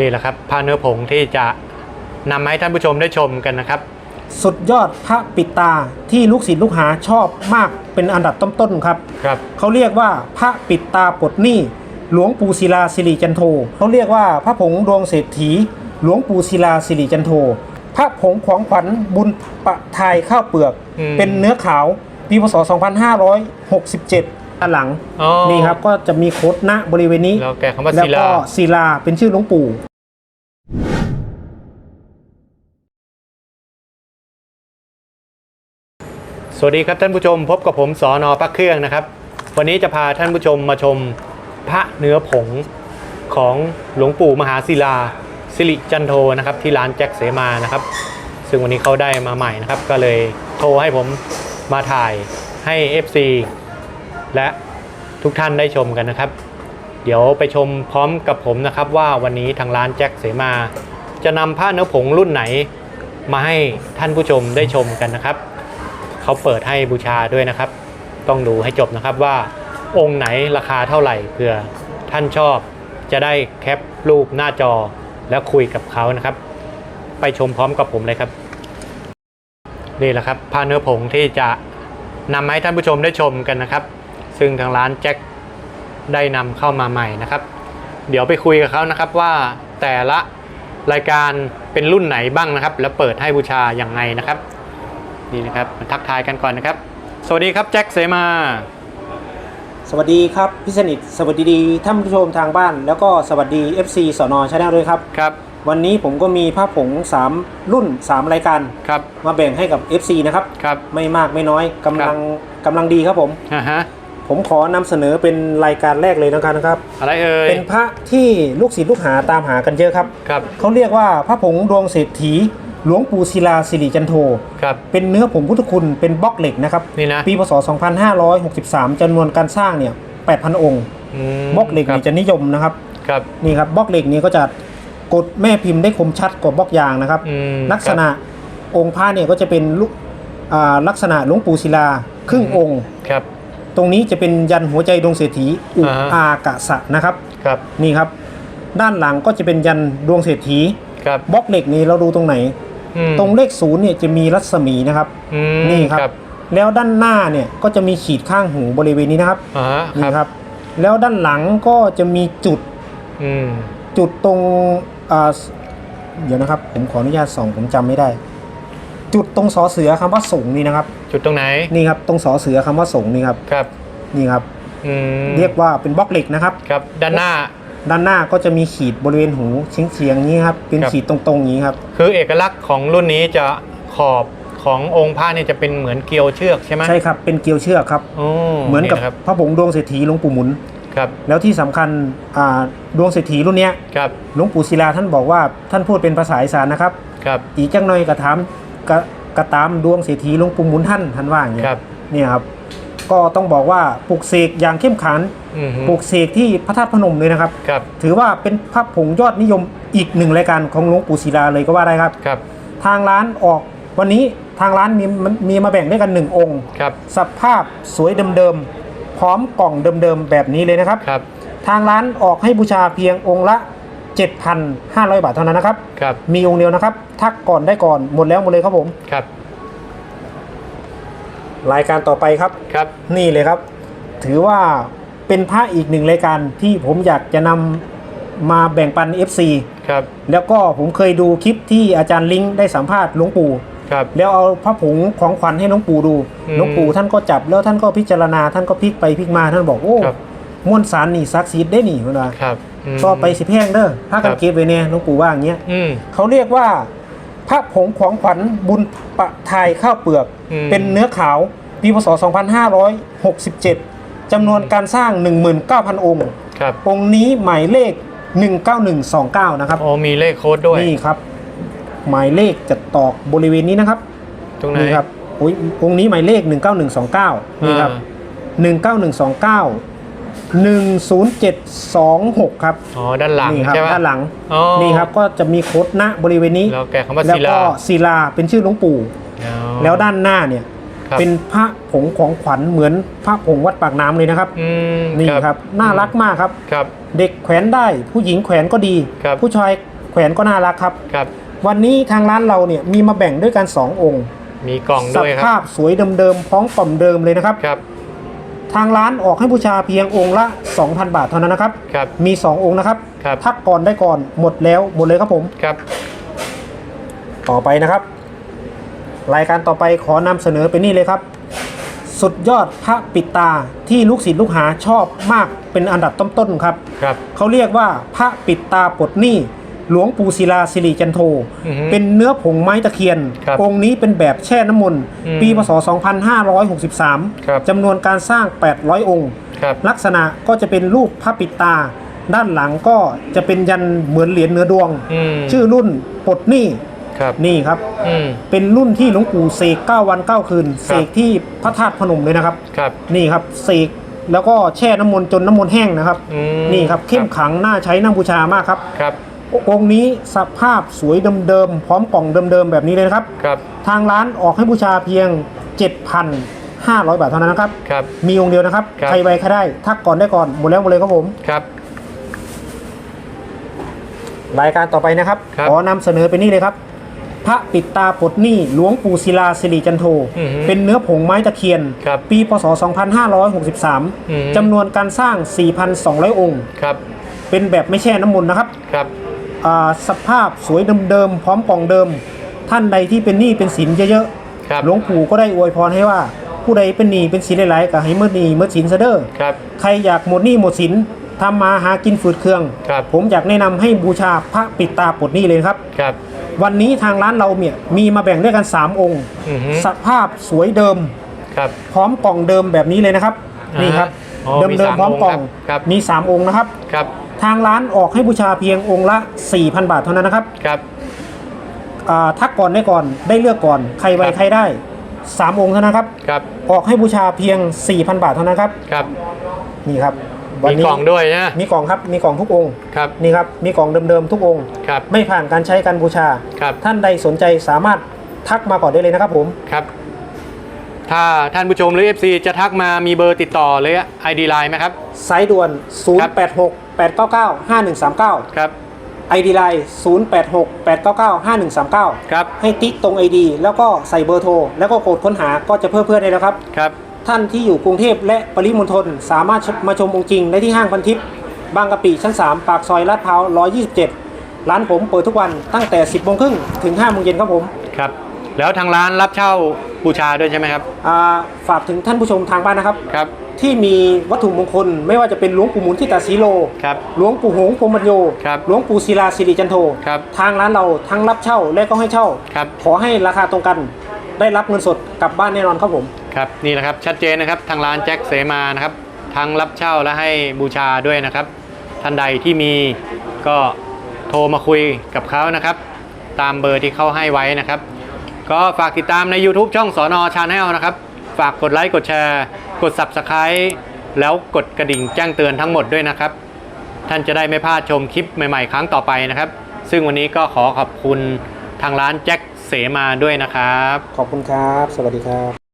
นี่แหละครับผ้าเนื้อผงที่จะนำมาให้ท่านผู้ชมได้ชมกันนะครับ สุดยอดพระปิดตาที่ลูกศิษย์ลูกหาชอบมากเป็นอันดับต้นๆครับครับ เขาเรียกว่าพระปิดตาปลดหนี้หลวงปู่ศิลาสิริจันโทเขาเรียกว่าพระผงดวงเศรษฐี หลวงปู่ศิลาสิริจันโทพระผงของขวัญบุญประทายข้าวเปลือก อืม เป็นเนื้อขาวปีพศ 2567ด้านหลัง อ๋อ นี่ครับก็จะมีโคดณบริเวณนี้ แล้วแกคำว่าแล้วศิลาก็ศิลาเป็นชื่อหลวงปู่ สวัสดีครับท่านผู้ชมพบกับผมสอนอพักเครื่องนะครับ วันนี้จะพาท่านผู้ชมมาชมพระเนื้อผงของหลวงปู่มหาศิลาสิริจันโทนะครับที่ร้านแจ็คเสมานะครับ ซึ่งวันนี้เขาได้มาใหม่นะครับ ก็เลยโทรให้ผมมาถ่ายให้ FC และทุกท่านได้ชมกันนะครับ เดี๋ยวไปชมพร้อมกับผมนะครับ ว่าวันนี้ทางร้านแจ็คเสมา จะนำผ้าเนื้อผงรุ่นไหนมาให้ท่านผู้ชมได้ชมกันนะครับ เขาเปิดให้บูชาด้วยนะครับ ต้องดูให้จบนะครับว่าองค์ไหนราคาเท่าไหร่เผื่อท่านชอบ จะได้แคปรูปหน้าจอแล้วคุยกับเขานะครับ ไปชมพร้อมกับผมเลยครับ นี่แหละครับผ้าเนื้อผงที่จะนำให้ท่านผู้ชมได้ชมกันนะครับ ซึ่งทางร้านแจ็คได้นำเข้ามาใหม่นะครับ เดี๋ยวไปคุยกับเขานะครับว่าแต่ละรายการเป็นรุ่นไหนบ้างนะครับ แล้วเปิดให้บูชาอย่างไงนะครับ นี่นะครับมาทักทายกันก่อนนะครับ สวัสดีครับแจ็คเสมา สวัสดีครับพี่สนิทสวัสดีท่านผู้ชมทางบ้าน แล้วก็สวัสดี FC สนชาแนลด้วยครับ ครับ วันนี้ผมก็มีผ้าผง 3 รุ่น 3 รายการครับมาแบ่งให้กับ FC นะครับ ครับ ไม่มากไม่น้อยกำลังกำลังดีครับผมอ่าฮะผมขอนำเสนอเป็นรายการแรกเลยนะครับนะครับอะไรเอ่ย เป็นพระที่ลูกศิษย์ลูกหาตามหากันเยอะครับ ครับเขาเรียกว่าพระผงดวงเศรษฐี หลวงปู่ศิลาสิริจันโท ครับ เป็นเนื้อผงพุทธคุณเป็นบล็อกเหล็กนะครับ นี่นะ ปีพศ 2563จำนวนการสร้างเนี่ย 8,000 องค์มบล็อกเหล็กครัเนี่ยจะนิยมนะครับ ครับ นี่ครับบล็อกเหล็กนี้ก็จะกดแม่พิมพ์ได้คมชัดกว่าบล็อกยางนะครับอืมลักษณะองค์พระเนี่ยก็จะเป็นลูกอ่าลักษณะหลวงปู่ศิลาครึ่งองค์ ครับ ตรงนี้จะเป็นยันหัวใจดวงเศรษฐีอุอ่าฮะอากะสะนะครับ ครับ นี่ครับ ด้านหลังก็จะเป็นยันดวงเศรษฐี ครับ บล็อกเหล็กนี้เราดูตรงไหนอืม ตรงเลขศูนย์เนี่ยจะมีรัศมีนะครับอืมนี่ครับ แล้วด้านหน้าเนี่ยก็จะมีขีดข้างหูบริเวณนี้นะครับอ่าฮะนี่ครับ แล้วด้านหลังก็จะมีจุดอืมจุดตรงอ่าเดี๋ยวนะครับ ผมขออนุญาตส่องผมจำไม่ได้ จุดตรงสอเสือคำว่าสูงนี่นะครับ จุดตรงไหนนี่ครับตรงสอเสือคำว่าสูงนี่ครับครับ นี่ครับอืมเรียกว่าเป็นบล็อกเหล็กนะครับ ครับ ด้านหน้า ด้านหน้าก็จะมีขีดบริเวณหูเฉียงเฉียงๆอย่างนี้ครับเป็นครับขีดตรงๆอย่างนี้ครับคือเอกลักษณ์ของรุ่นนี้จะขอบขององค์พระเนี่ยจะเป็นเหมือนเกลียวเชือกใช่ไหมใช่ครับเป็นเกลียวเชือกครับโอ้เหมือนกับครับพระผงดวงเศรษฐีหลวงปู่หมุนครับแล้วที่สำคัญอ่าดวงเศรษฐีรุ่นเนี้ยครับหลวงปู่ศิลาท่านบอกว่าท่านพูดเป็นภาษาอีสานนะครับครับอีกจังหน่อยกระถามกระกระตามดวงเศรษฐีหลวงปู่หมุนท่านท่านว่าอย่างเงี้ครัยบเนี่ยครับ ก็ต้องบอกว่าปลุกเสกอย่างเข้มขันอืมฮึปลุกเสกที่พระธาตุพนมเลยนะครับ ครับถือว่าเป็นพระผงยอดนิยมอีกหนึ่งรายการของหลวงปู่ศิลาเลยก็ว่าได้ครับ ครับทางร้านออกวันนี้ทางร้านมีมันมีมาแบ่งด้วยกันหนึ่งองค์ ครับสภาพสวยเดิมๆ พร้อมกล่องเดิมๆ แบบนี้เลยนะครับ ครับทางร้านออกให้บูชาเพียงองค์ละ 7,500 บาทเท่านั้นนะครับ ครับมีองค์เดียวนะครับ ทักก่อนได้ก่อนหมดแล้วหมดเลยครับผม ครับ รายการต่อไปครับ ครับ นี่เลยครับ ถือว่าเป็นพระอีกหนึ่งรายการที่ผมอยากจะนำมาแบ่งปัน FC ครับ แล้วก็ผมเคยดูคลิปที่อาจารย์ลิงได้สัมภาษณ์หลวงปู่ ครับ แล้วเอาพระผงของขวัญให้หลวงปู่ดูอืมหลวงปู่ท่านก็จับแล้วท่านก็พิจารณาท่านก็พลิกไปพลิกมาท่านบอกโอ้ครับ มวลสารนี่ซักซีดได้นี่เวลาครับม ก็ไปสิแพงเด้อพระกัครันบ เก็บไว้เนี่ยหลวงปู่ว่าอย่างเงี้ยอืม เขาเรียกว่า พระผงของขวัญบุญประทายข้าวเปลือก อืม เป็นเนื้อขาวปีพศ 2567จำนวนการสร้าง 19,000 องค์ ครับองค์นี้หมายเลข 19129 นะครับ โอ้มีเลขโค้ดด้วย นี่ครับ หมายเลขจะตอกบริเวณนี้นะครับตรงไหนนี่ครับอุ้ยองค์นี้หมายเลข 19129 นี่ครับ19129 10726 ครับอ๋อด้านหลังนี่ครับใช่ไหมด้านหลังอ๋อ นี่ครับก็จะมีโค้ดณบริเวณนี้แล้วแกคำว่าแล้วศิลา ก็ศิลาเป็นชื่อหลวงปู่ อ๋อ แล้วด้านหน้าเนี่ยครับ เป็นพระผงของขวัญเหมือนพระผงวัดปากน้ำเลยนะครับ อืมนี่ครับน่ารักมากครับ ครับ เด็กแขวนได้ผู้หญิงแขวนก็ดี ครับ ผู้ชายแขวนก็น่ารักครับ ครับ วันนี้ทางร้านเราเนี่ยมีมาแบ่งด้วยกัน 2 องค์มีกล่องสด้วยคภารับพสวยเดิมๆพร้อมกล่อมเดิมเลยนะครับ ครับ ทางร้านออกให้บูชาเพียงองค์ละ 2,000 บาทเท่านั้นนะครับ ครับ มี 2 องค์นะครับ ครับ ทักก่อนได้ก่อนหมดแล้วหมดเลยครับผม ครับ ต่อไปนะครับ รายการต่อไปขอนำเสนอเป็นนี่เลยครับ สุดยอดพระปิดตาที่ลูกศิษย์ลูกหาชอบมากเป็นอันดับต้นๆครับ ครับ เขาเรียกว่าพระปิดตาปลดหนี้ หลวงปู่ศิลาสิริจันโท อือฮึเป็นเนื้อผงไม้ตะเคียน ครับองค์นี้เป็นแบบแช่น้ำมนต์อืมปีพศ ครับ 2563 จำนวนการสร้าง 800 องค์ ครับ ลักษณะก็จะเป็นรูปพระปิดตา ด้านหลังก็จะเป็นยันเหมือนเหรียญเนื้อดวง อืมชื่อรุ่นปลดหนี้ครับนี่ครับ อืม เป็นรุ่นที่หลวงปู่เสก9วัน 9 คืน เสกที่พระธาตุพนมเลยนะครับ ครับ นี่ครับเสกแล้วก็แช่น้ำมนต์จนน้ำมนต์แห้งนะครับ อืมนี่ครับเข้มขังน่าใช้น่าบูชามากครับ ครับ องค์นี้สภาพสวยเดิมๆพร้อมกล่องเดิมๆแบบนี้เลยนะครับ ครับ ทางร้านออกให้บูชาเพียง 7,500 บาทเท่านั้นนะครับ ครับ มีองค์เดียวนะครับ ครับ ใครไวใครได้ทักก่อนได้ก่อนหมดแล้วหมดเลยครับผม ครับ รายการต่อไปนะครับ ครับขอนำเสนอเป็นนี่เลยครับ พระปิดตาปลดหนี้หลวงปู่ศิลาสิริจันโท อือฮึเป็นเนื้อผงไม้ตะเคียน ครับปีพศอือฮึ2563 จำนวนการสร้าง 4,200 องค์ ครับ เป็นแบบไม่แช่น้ำมนต์นะครับ ครับอ่า สภาพสวยเดิมๆพร้อมกล่องเดิม ท่านใดที่เป็นหนี้เป็นสินเยอะครับๆหลวงปู่ก็ได้อวยพรให้ว่าผู้ใดเป็นหนี้เป็นสินหลายๆก็ให้เมื่อหนี้เมื่อสินซะเด้อครับใครอยากหมดหนี้หมดสินทำมาหากินฝืดเคืองครับผมอยากแนะนำให้บูชาพระปิดตาปลดหนี้เลยครับครับ วันนี้ทางร้านเราเนี่ยมีมาแบ่งด้วยกัน 3 องค์อือฮึสภาพสวยเดิมครับพร้อมกล่องเดิมแบบนี้เลยนะครับอ่าฮะนี่ครับอ๋อเดิมมีเดิมสามพร้อมกล่ององค์ครับมี 3 องค์นะครับครับ ทางร้านออกให้บูชาเพียงองค์ละ 4,000 บาทเท่านั้นนะครับครับ อ่าทักก่อนได้ก่อนได้เลือกก่อนใครไวครับ ใครได้ 3 องค์เท่านั้นครับ ครับออกให้บูชาเพียง 4,000 บาทเท่านั้นครับ ครับนี่ครับมีกล่องด้วยนะมีกล่องครับ มีกล่องทุกองค์ ครับนี่ครับ มีกล่องเดิมๆทุกองค์ ครับไม่ผ่านการใช้การบูชา ครับท่านใดสนใจสามารถทักมาก่อนได้เลยนะครับผม ครับ ถ้าท่านผู้ชมหรือ FC จะทักมามีเบอร์ติดต่อเลย ID Line ไหมครับ สายด่วนครับ086 899 5139 ครับ ID Line 086 899 5139 ครับ ให้ติ๊กตรง ID แล้วก็ใส่เบอร์โทร แล้วก็กดค้นหาก็จะเพิ่มเพื่อนได้แล้วครับ ครับ ท่านที่อยู่กรุงเทพและปริมณฑลสามารถมาชมองค์จริงได้ที่ห้างพันทิพย์บางกะปิชั้น 3 ปากซอยลาดพร้าว 127 ร้านผมเปิดทุกวันตั้งแต่ 10โมงครึ่งถึง5โมงเย็นครับผม ครับ แล้วทางร้านรับเช่า บูชาด้วยใช่ไหมครับอ่าฝากถึงท่านผู้ชมทางบ้านนะครับ ครับ ที่มีวัตถุมงคล ไม่ว่าจะเป็นหลวงปู่หมุนที่ตาสีโลครับหลวงปู่หงส์พรหมปัญโยครับหลวงปู่ศิลาสิริจันโทครับทางร้านเราทั้งรับเช่าและก็ให้เช่า ครับ ขอให้ราคาตรงกันได้รับเงินสดกลับบ้านแน่นอนครับผม ครับนี่นะครับชัดเจนนะครับทางร้านแจ็คเสมานะครับทั้งรับเช่าและให้บูชาด้วยนะครับ ท่านใดที่มีก็โทรมาคุยกับเขานะครับ ตามเบอร์ที่เขาให้ไว้นะครับ ก็ฝากติดตามใน YouTube ช่องสอนอชาแนลนะครับ ฝากกดไลค์กดแชร์ กด Subscribe แล้วกดกระดิ่งแจ้งเตือนทั้งหมดด้วยนะครับ ท่านจะได้ไม่พลาดชมคลิปใหม่ๆ ครั้งต่อไปนะครับ ซึ่งวันนี้ก็ขอขอบคุณทางร้านแจ็คเสมาด้วยนะครับ ขอบคุณครับ สวัสดีครับ